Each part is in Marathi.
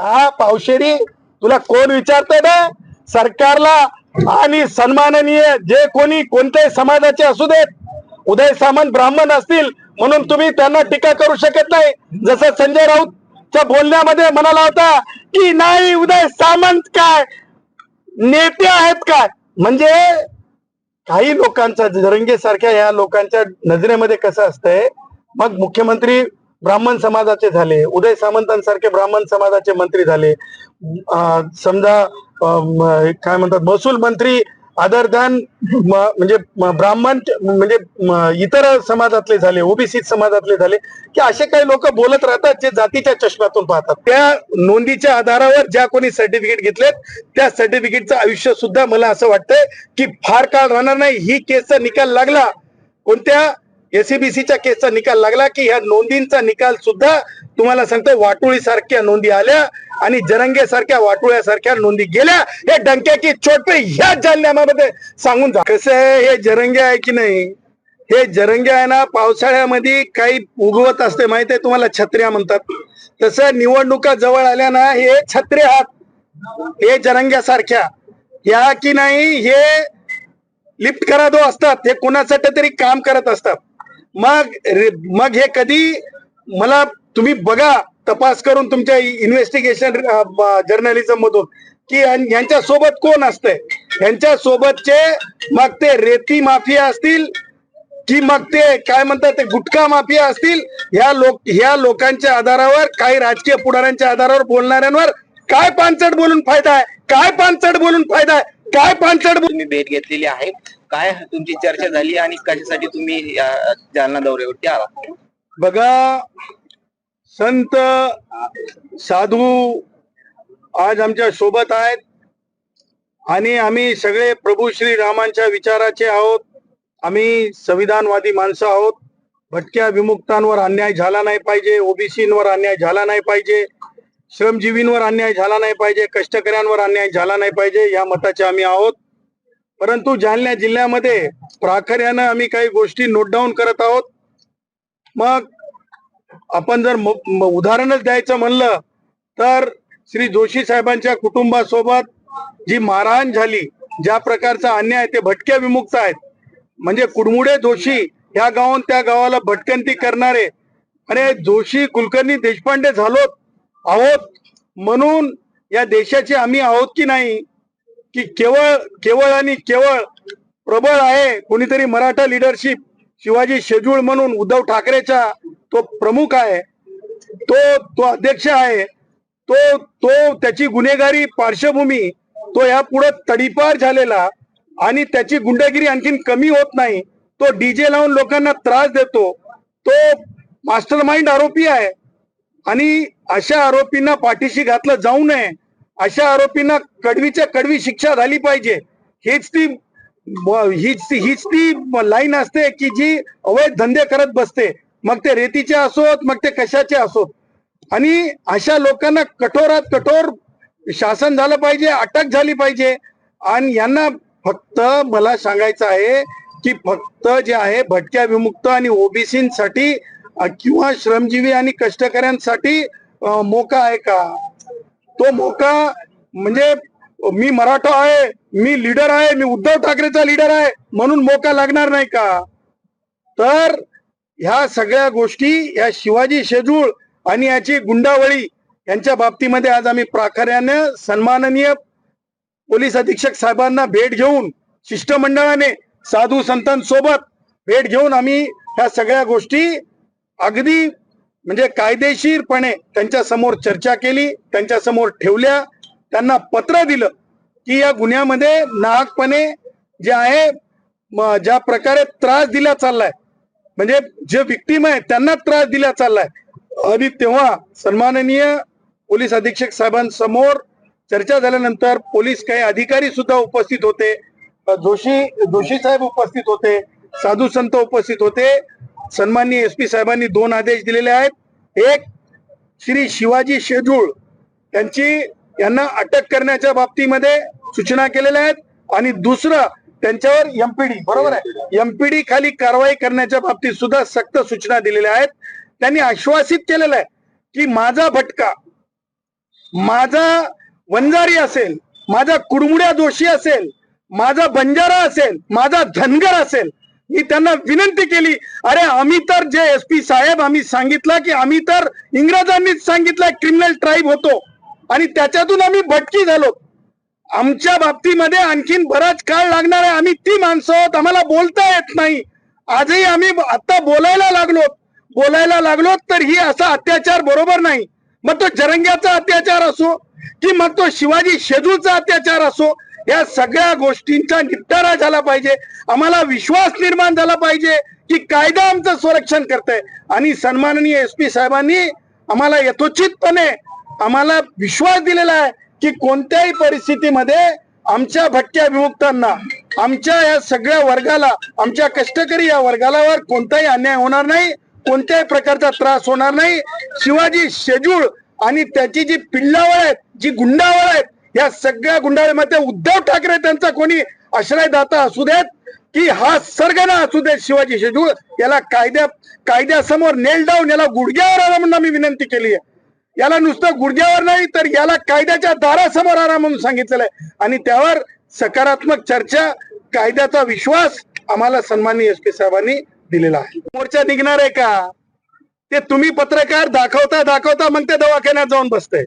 हा पावशेरी तुला कोण विचारतंय ना सरकारला आणि सन्माननीय जे कोणी कोणत्याही समाजाचे असू देत उदय सामंत ब्राह्मण असतील म्हणून तुम्ही त्यांना टीका करू शकत नाही. जसं संजय राऊतच्या बोलण्यामध्ये म्हणाला होता की नाही उदय सामंत काय? नेते आहेत काय? म्हणजे काही लोकांचा जरंगे सारख्या या लोकांच्या नजरेमध्ये कसं असतंय मग मुख्यमंत्री ब्राह्मण समाजाचे झाले उदय सामंतांसारखे ब्राह्मण समाजाचे मंत्री झाले. समजा काय म्हणतात महसूल मंत्री अदर दॅन म्हणजे ब्राह्मण म्हणजे इतर समाजातले झाले ओबीसी समाजातले झाले की असे काही लोक बोलत राहतात जे जातीच्या चष्म्यातून पाहतात. त्या नोंदीच्या आधारावर ज्या कोणी सर्टिफिकेट घेतलेत त्या सर्टिफिकेटचं आयुष्य सुद्धा मला असं वाटतंय की फार काळ राहणार नाही. ही केसचा निकाल लागला. कोणत्या एसीबीसीच्या केसचा निकाल लागला की ह्या नोंदींचा निकाल सुद्धा तुम्हाला सांगतोय वाटोळी सारख्या नोंदी आल्या आणि जनंगे सारख्या वाटोळ्या सारख्या नोंदी गेल्या. हे डंक्याची की पे ह्या जालन्यामध्ये सांगून जा. कसं आहे हे जरंगे आहे की नाही? हे जरंगे आहे ना पावसाळ्यामध्ये काही उगवत असते माहिती आहे तुम्हाला? छत्र्या म्हणतात. तसं निवडणुका जवळ आल्या ना हे छत्रे आहात. हे जरंग्यासारख्या. या की नाही हे लिफ्ट करा दो असतात. हे कोणासाठी तरी काम करत असतात. मग मग हे कधी मला तुम्ही बघा तपास करून तुमच्या इन्व्हेस्टिगेशन जर्नलिझम मधून. की यांच्या सोबत कोण असतंय? यांच्या सोबतचे मग ते रेती माफिया असतील की मग ते काय म्हणतात ते गुटखा माफिया असतील ह्या लोक ह्या लोकांच्या आधारावर काही राजकीय पुढाऱ्यांच्या आधारावर बोलणाऱ्यांवर काय पानचट बोलून फायदा आहे? काय पानचट बोलून फायदा आहे? काय पानचट बोलून मी भेट घेतलेली आहे. काय तुमची चर्चा झाली आणि कशासाठी तुम्ही या जालना दौऱ्यावरती आला? बघा संत साधू आज आमच्यासोबत आहेत आणि आम्ही सगळे प्रभू श्री रामांच्या विचाराचे आहोत. आम्ही संविधानवादी माणसं आहोत. भटक्या विमुक्तांवर अन्याय झाला नाही पाहिजे ओबीसींवर अन्याय झाला नाही पाहिजे श्रमजीवींवर अन्याय झाला नाही पाहिजे कष्टकऱ्यांवर अन्याय झाला नाही पाहिजे या मताचे आम्ही आहोत. परंतु जालना जिल्ह्यामध्ये प्राखर्यानं आम्ही काही गोष्टी नोट डाऊन करत आहोत. मग आपण जर म- उदाहरणच द्यायचं म्हणलं तर श्री जोशी साहेबांच्या कुटुंबासोबत जी मारहाण झाली ज्या प्रकारचा अन्याय ते भटक्या विमुक्त आहेत. म्हणजे कुडमुडे जोशी ह्या गावाहून त्या गावाला भटकंती करणारे. अरे जोशी कुलकर्णी देशपांडे झालोत. आहोत म्हणून या देशाचे आम्ही आहोत की नाही? की केवळ केवळ आणि केवळ प्रबळ आहे कोणीतरी मराठा लिडरशिप शिवाजी शेजूळ म्हणून उद्धव ठाकरेचा तो प्रमुख आहे तो तो अध्यक्ष आहे तो तो त्याची गुन्हेगारी पार्श्वभूमी तो या पुढे तडीपार झालेला आणि त्याची गुंडगिरी आणखीन कमी होत नाही तो डीजे लावून लोकांना त्रास देतो तो मास्टर माइंड आरोपी आहे आणि अशा आरोपींना पाठीशी घातलं जाऊ नये अशा आरोपींना कडवीच्या कडवी शिक्षा झाली पाहिजे. हीच ती हीच हीच ती लाईन असते की जी अवैध धंदे करत बसते. मग ते रेतीचे असोत मग ते कशाचे असोत. आणि अशा लोकांना कठोरात कठोर शासन झालं पाहिजे अटक झाली पाहिजे. आणि यांना फक्त मला सांगायचं आहे की फक्त जे आहे भटक्या विमुक्त आणि ओबीसीसाठी किंवा श्रमजीवी आणि कष्टकऱ्यांसाठी मोका आहे का? तो मोका म्हणजे मी मराठा आहे मी लीडर आहे मी उद्धव ठाकरेचा लीडर आहे म्हणून मोका लागणार नाही का? तर ह्या सगळ्या गोष्टी या शिवाजी शेजूळ आणि याची गुंडावळी यांच्या बाबतीमध्ये आज आम्ही प्राखर्यानं सन्माननीय पोलीस अधीक्षक साहेबांना भेट घेऊन शिष्टमंडळाने साधू संतांसोबत भेट घेऊन आम्ही ह्या सगळ्या गोष्टी अगदी म्हणजे कायदेशीरपणे त्यांच्यासमोर चर्चा केली त्यांच्यासमोर ठेवल्या त्यांना पत्र दिलं की या गुन्ह्यामध्ये नाहकपणे जे आहे ज्या प्रकारे त्रास दिला चाललाय म्हणजे जे विक्टीम आहे त्यांना त्रास दिला चाललाय. आणि तेव्हा सन्माननीय पोलीस अधीक्षक साहेबांसमोर चर्चा झाल्यानंतर पोलीस काही अधिकारी सुद्धा उपस्थित होते. जोशी जोशी साहेब उपस्थित होते साधू संत उपस्थित होते. सन्माननीय एस पी साहेबांनी दोन आदेश दिलेले आहेत. एक श्री शिवाजी शेजूळ यांची यांना अटक करण्याच्या बाबतीमध्ये सूचना केलेल्या आहेत. आणि दुसरं त्यांच्यावर एमपीडी बरोबर आहे? एमपीडी खाली कारवाई करण्याच्या बाबतीत सुद्धा सक्त सूचना दिलेल्या आहेत. त्यांनी आश्वासित केलेलं आहे की माझा भटका माझा वंजारी असेल माझा कुडमुड्या दोषी असेल माझा बंजारा असेल माझा धनगर असेल मी त्यांना विनंती केली अरे आम्ही तर जे एस पी साहेब आम्ही सांगितलं की आम्ही तर इंग्रजांनीच सांगितलं क्रिमिनल ट्राईब होतो. आणि त्याच्यातून आम्ही भटकी झालो. आमच्या बाबतीमध्ये आणखीन बराच काळ लागणार आहे. आम्ही ती माणसं आहोत आम्हाला बोलता येत नाही. आजही आम्ही आता बोलायला लागलो. बोलायला लागलो तर ही असा अत्याचार बरोबर नाही. मग तो जरंग्याचा अत्याचार असो की मग तो शिवाजी शेजूचा अत्याचार असो या सगळ्या गोष्टींचा निपटारा झाला पाहिजे. आम्हाला विश्वास निर्माण झाला पाहिजे की कायदा आमचं संरक्षण करतंय. आणि सन्माननीय एस पी साहेबांनी आम्हाला यथोचितपणे आम्हाला विश्वास दिलेला आहे की कोणत्याही परिस्थितीमध्ये आमच्या भटक्या विमुक्तांना आमच्या या सगळ्या वर्गाला आमच्या कष्टकरी या वर्गालावर कोणताही अन्याय होणार नाही कोणत्याही प्रकारचा त्रास होणार नाही. शिवाजी शेजूळ आणि त्याची जी पिल्लावळ आहेत जी गुंडावळ आहेत या सगळ्या गुंडाळीमध्ये उद्धव ठाकरे त्यांचा कोणी आश्रयदाता असू देत की हा सर्गना असू देत शिवाजी शेजूळ याला कायद्या कायद्यासमोर नेल डाऊन याला गुडघ्यावर आला म्हणून आम्ही विनंती केली आहे. याला नुसतं गुडघ्यावर नाही तर याला कायद्याच्या दारासमोर आणा म्हणून सांगितलेलं आहे. आणि त्यावर सकारात्मक चर्चा कायद्याचा विश्वास आम्हाला सन्माननीय एस पी साहेबांनी दिलेला आहे. मोर्चा निघणार आहे का? ते तुम्ही पत्रकार दाखवता दाखवता मग ते दवाखान्यात जाऊन बसतंय.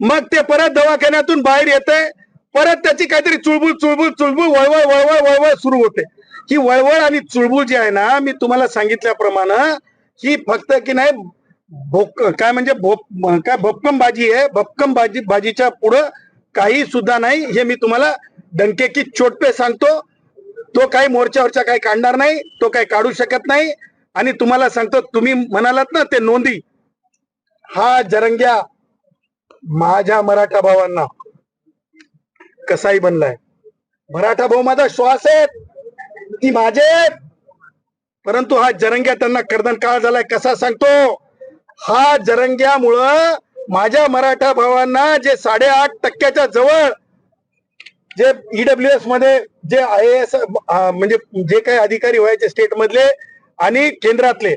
मग ते परत दवाखान्यातून बाहेर येते परत त्याची काहीतरी चुळबुळ चुळबुळ चुळबुळ वळवळ वळवळ वळवळ सुरू होते. ही वळवळ आणि चुळबुळ जी आहे ना मी तुम्हाला सांगितल्याप्रमाणे ही फक्त की नाही भोक काय म्हणजे भोप काय भपकम बाजी आहे. भपकम भाजी भाजीच्या पुढं काही सुद्धा नाही. हे मी तुम्हाला डंके की चोटपे सांगतो. तो काही मोर्चावरचा काही काढणार नाही तो काही काढू शकत नाही. आणि तुम्हाला सांगतो तुम्ही म्हणालात ना ते नोंदी. हा जरंग्या माझ्या मराठा भावांना कसाही बनलाय? मराठा भाऊ माझा श्वास आहेत. ती माझे परंतु हा जरंग्या त्यांना कर्दन काळ झालाय कसा सांगतो? हा जरंग्यामुळं माझ्या मराठा भावांना जे साडेआठ टक्क्याच्या जवळ जे ईडब्ल्यू एसमध्ये जे आय एस म्हणजे जे काही अधिकारी व्हायचे स्टेट मधले आणि केंद्रातले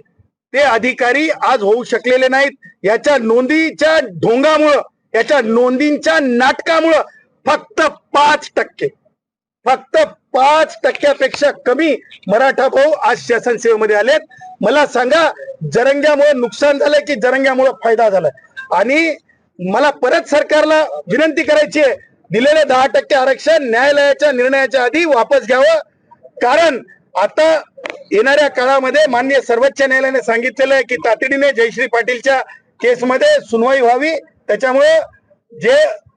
ते अधिकारी आज होऊ शकलेले नाहीत. याच्या नोंदीच्या ढोंगामुळं याच्या नोंदींच्या नाटकामुळं फक्त पाच टक्के फक्त पाच टक्क्यापेक्षा कमी मराठा भाऊ आज शासन सेवेमध्ये आलेत. मला सांगा जरंग्यामुळे नुकसान झालंय की जरंग्यामुळे फायदा झालाय? आणि मला परत सरकारला विनंती करायची आहे दिलेले दहा टक्के आरक्षण न्यायालयाच्या निर्णयाच्या आधी वापस घ्यावं. कारण आता येणाऱ्या काळामध्ये मान्य सर्वोच्च न्यायालयाने सांगितलेलं आहे की तातडीने जयश्री पाटीलच्या केसमध्ये सुनवाई व्हावी. त्याच्यामुळे जे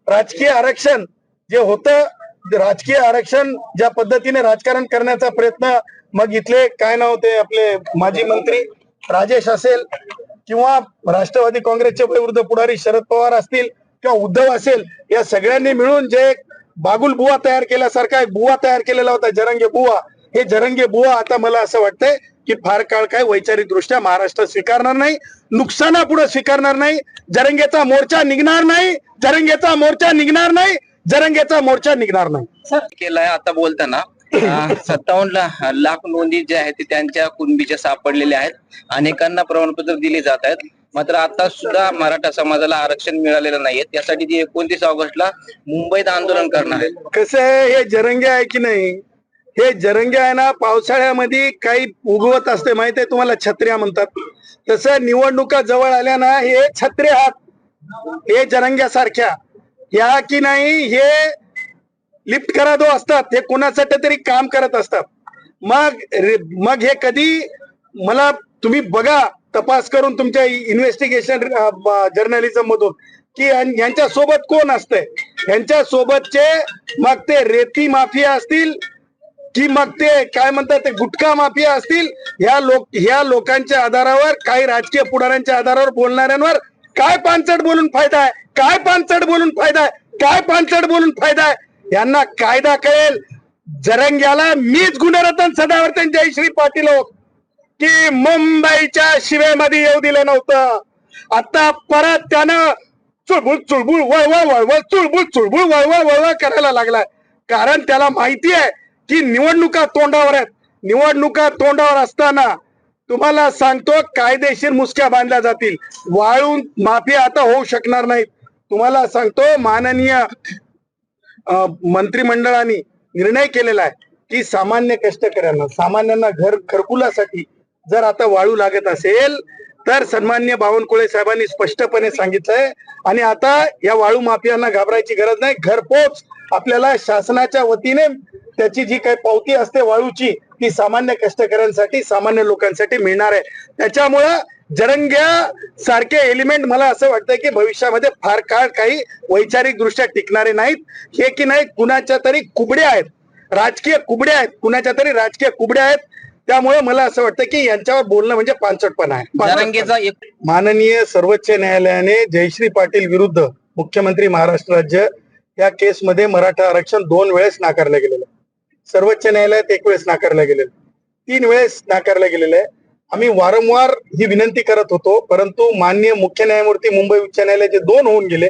राजकीय आरक्षण जे होतं राजकीय आरक्षण ज्या पद्धतीने राजकारण करण्याचा प्रयत्न मग इथले काय नाव ते आपले माजी मंत्री राजेश असेल किंवा राष्ट्रवादी काँग्रेसचे विरुद्ध पुढारी शरद पवार असतील किंवा उद्धव असेल या सगळ्यांनी मिळून जे एक बागुल बुवा तयार केल्यासारखा एक बुवा तयार केलेला होता जरंगे बुवा. हे जरंगे बुवा आता मला असं वाटतंय की फार काळ काय वैचारिक दृष्ट्या महाराष्ट्र स्वीकारणार नाही नुकसानापुढे स्वीकारणार नाही जरंगेचा मोर्चा निघणार नाही जरंगेचा मोर्चा निघणार नाही जरंगेचा मोर्चा निघणार नाही. केलाय आता बोलताना. सत्तावन्न लाख नोंदी ज्या आहेत ते त्यांच्या कुणबीच्या सापडलेल्या आहेत. अनेकांना प्रमाणपत्र दिले जात आहेत. मात्र आता सुद्धा मराठा समाजाला आरक्षण मिळालेलं नाहीये. त्यासाठी ती एकोणतीस ऑगस्टला मुंबईत आंदोलन करणार आहेत. कसं आहे हे जरंगे आहे की नाही? हे जरंगे आहे ना पावसाळ्यामध्ये काही उगवत असते माहिती आहे तुम्हाला? छत्र्या म्हणतात. तसं निवडणुका जवळ आल्या ना हे छत्रे हात हे जरंग्यासारख्या. या की नाही हे लिफ्ट करा दो असतात. हे कोणासाठी तरी काम करत असतात. मग मग हे कधी मला तुम्ही बघा तपास करून तुमच्या इन्व्हेस्टिगेशन जर्नलिझम मधून. की यांच्या सोबत कोण असतंय? यांच्या सोबतचे मग ते रेती माफिया असतील की मग ते काय म्हणतात ते गुटखा माफिया असतील ह्या लोक ह्या लोकांच्या आधारावर काही राजकीय पुढाऱ्यांच्या आधारावर बोलणाऱ्यांवर काय पानचट बोलून फायदा आहे? काय पानचट बोलून फायदा आहे? काय पानचट बोलून फायदा आहे? यांना कायदा कळेल. जरंग्याला मीच गुणरत्न सदावर्तन जयश्री पाटील हो. की मुंबईच्या शिवेमध्ये येऊ दिलं नव्हतं. आता परत त्यानं चुळबुळ चुळबुळ वळवळ वळवळ चुळबुळ चुळबुळ वळवळ वळवळ करायला लागलाय. कारण त्याला माहिती आहे की निवडणुका तोंडावर आहेत. निवडणुका तोंडावर असताना तुम्हाला सांगतो कायदेशीर मुसक्या बांधल्या जातील. वाळून माफी आता होऊ शकणार नाहीत. तुम्हाला सांगतो माननीय मंत्रिमंडळाने निर्णय केलेला आहे की सामान्य कष्टकऱ्यांना सामान्यांना घर घरकुलासाठी जर आता वाळू लागत असेल तर सन्मान्य बावनकुळे साहेबांनी स्पष्टपणे सांगितलंय. आणि आता या वाळू माफियांना घाबरायची गरज नाही. घरपोच आपल्याला शासनाच्या वतीने त्याची जी काही पावती असते वाळूची ती सामान्य कष्टकऱ्यांसाठी सामान्य लोकांसाठी मिळणार आहे. त्याच्यामुळं जरंग्या सारखे एलिमेंट मला असं वाटतंय की भविष्यामध्ये फार काळ काही वैचारिक दृष्ट्या टिकणारे नाहीत. हे की नाही कुणाच्या तरी कुबड्या आहेत. राजकीय कुबड्या आहेत. कुणाच्या तरी राजकीय कुबड्या आहेत. त्यामुळे मला असं वाटतं की यांच्यावर बोलणं म्हणजे पानसटपणा आहे. माननीय सर्वोच्च न्यायालयाने जयश्री पाटील विरुद्ध मुख्यमंत्री महाराष्ट्र राज्य या केसमध्ये मराठा आरक्षण दोन वेळेस नाकारलं गेलेलं आहे. सर्वोच्च न्यायालयात एक वेळेस नाकारलं गेलेलं. तीन वेळेस नाकारलं गेलेलं आहे. आम्ही वारंवार ही विनंती करत होतो परंतु माननीय मुख्य न्यायमूर्ती मुंबई उच्च न्यायालयाचे दोन होऊन गेले.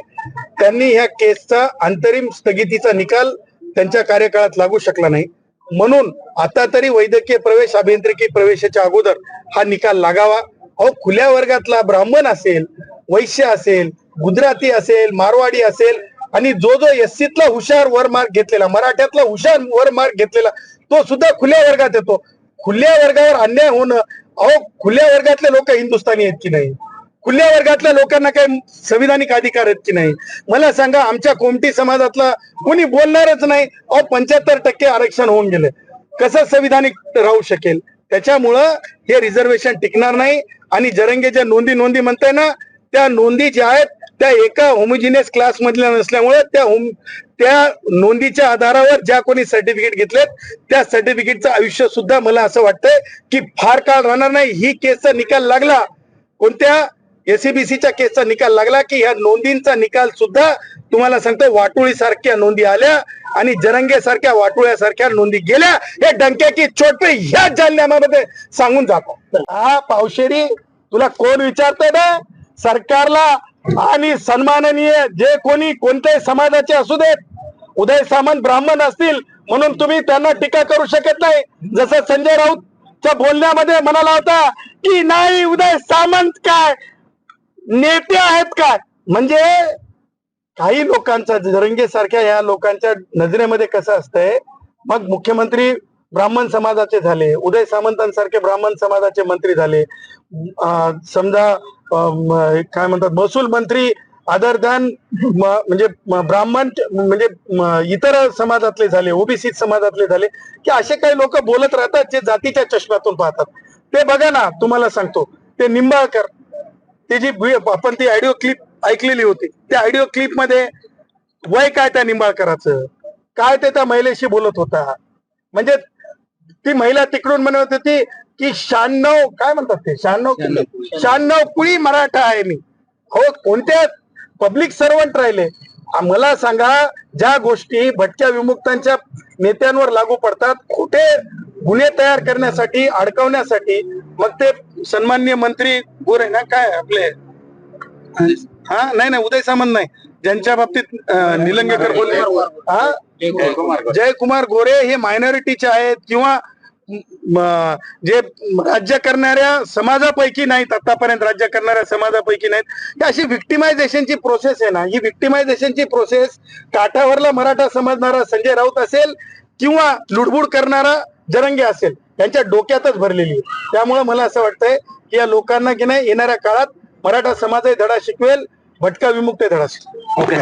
त्यांनी ह्या केसचा अंतरिम स्थगितीचा निकाल त्यांच्या कार्यकाळात लागू शकला नाही. म्हणून आता तरी वैद्यकीय प्रवेश अभियांत्रिकी प्रवेशाच्या अगोदर हा निकाल लागावा. अहो खुल्या वर्गातला ब्राह्मण असेल वैश्य असेल गुजराती असेल मारवाडी असेल आणि जो जो एससीतला हुशार वर मार्क घेतलेला मराठ्यातला हुशार वर मार्क घेतलेला तो सुद्धा खुल्या वर्गात येतो. खुल्या वर्गावर अन्याय होणं अहो खुल्या वर्गातले लोक हिंदुस्थानी आहेत की नाही? खुल्या वर्गातल्या लोकांना काही संविधानिक अधिकार आहेत की नाही? मला सांगा आमच्या कोमटी समाजातला कोणी बोलणारच नाही. अहो पंच्याहत्तर टक्के आरक्षण होऊन गेले. कसं संविधानिक राहू शकेल? त्याच्यामुळं हे रिझर्वेशन टिकणार नाही. आणि जरंगेच्या नोंदी नोंदी म्हणताय ना त्या नोंदी ज्या आहेत त्या एका होमोजिनियस क्लास मधल्या नसल्यामुळे त्या होम त्या नोंदीच्या आधारावर ज्या कोणी सर्टिफिकेट घेतलेत त्या सर्टिफिकेटचं आयुष्य सुद्धा मला असं वाटतंय की फार काळ राहणार नाही. ही केसचा निकाल लागला कोणत्या एसीबीसीच्या केसचा निकाल लागला की ह्या नोंदींचा निकाल सुद्धा तुम्हाला सांगतो वाटोळी सारख्या नोंदी आल्या आणि जरंगे सारख्या वाटोळ्या सारख्या नोंदी गेल्या. हे डंक्याची चोटपे ह्या जालन्यामध्ये सांगून जातो हा पावशेरी तुला कोण विचारतोय ना सरकारला आणि सन्माननीय जे कोणी कोणत्याही समाजाचे असू देत उदय सामंत ब्राह्मण असतील म्हणून तुम्ही त्यांना टीका करू शकत नाही. जसं संजय राऊत च्या बोलण्यामध्ये म्हणाला होता की नाही उदय सामंत काय? नेते आहेत काय? म्हणजे काही लोकांचा जरंगे सारख्या या लोकांच्या नजरेमध्ये कसं असतंय मग मुख्यमंत्री ब्राह्मण समाजाचे झाले उदय सामंतांसारखे ब्राह्मण समाजाचे मंत्री झाले समजा काय म्हणतात महसूल मंत्री अदर दॅन म्हणजे ब्राह्मण म्हणजे इतर समाजातले झाले ओबीसी समाजातले झाले की असे काही लोक बोलत राहतात जे जातीच्या चष्म्यातून पाहतात. ते बघा ना तुम्हाला सांगतो ते निंबाळकर ते जी आपण ती ऑडिओ क्लिप ऐकलेली होती त्या ऑडिओ क्लिपमध्ये वय काय त्या निंबाळकराचं? काय ते त्या महिलेशी बोलत होता? म्हणजे ती महिला तिकडून म्हणत होती की शहाण्णव काय म्हणतात ते? शहाण्णव शहाण्णव कुळी. मराठा आहे मी. हो कोणत्या पब्लिक सर्वंट राहिले? मला सांगा ज्या गोष्टी भटक्या विमुक्तांच्या नेत्यांवर लागू पडतात कुठे गुन्हे तयार करण्यासाठी अडकवण्यासाठी मग ते सन्मान्य मंत्री गोरे ना काय आपले? हा? नाही नाही उदय सामंत नाही. ज्यांच्या बाबतीत निलंगेकर बोलले. हा? जयकुमार गोरे हे मायनॉरिटीचे आहेत किंवा जे राज्य करणाऱ्या समाजापैकी नाहीत आतापर्यंत राज्य करणाऱ्या समाजापैकी नाहीत. ही अशी विक्टिमायझेशनची प्रोसेस आहे ना? ही विक्टिमायझेशनची प्रोसेस काठावरला मराठा समजणारा संजय राऊत असेल किंवा लुडबुड करणारा जरंगे असेल यांच्या डोक्यातच भरलेली आहे. त्यामुळे मला असं वाटतंय की या लोकांना की नाही येणाऱ्या काळात मराठा समाजही धडा शिकवेल भटका विमुक्त धडा शिकवेल.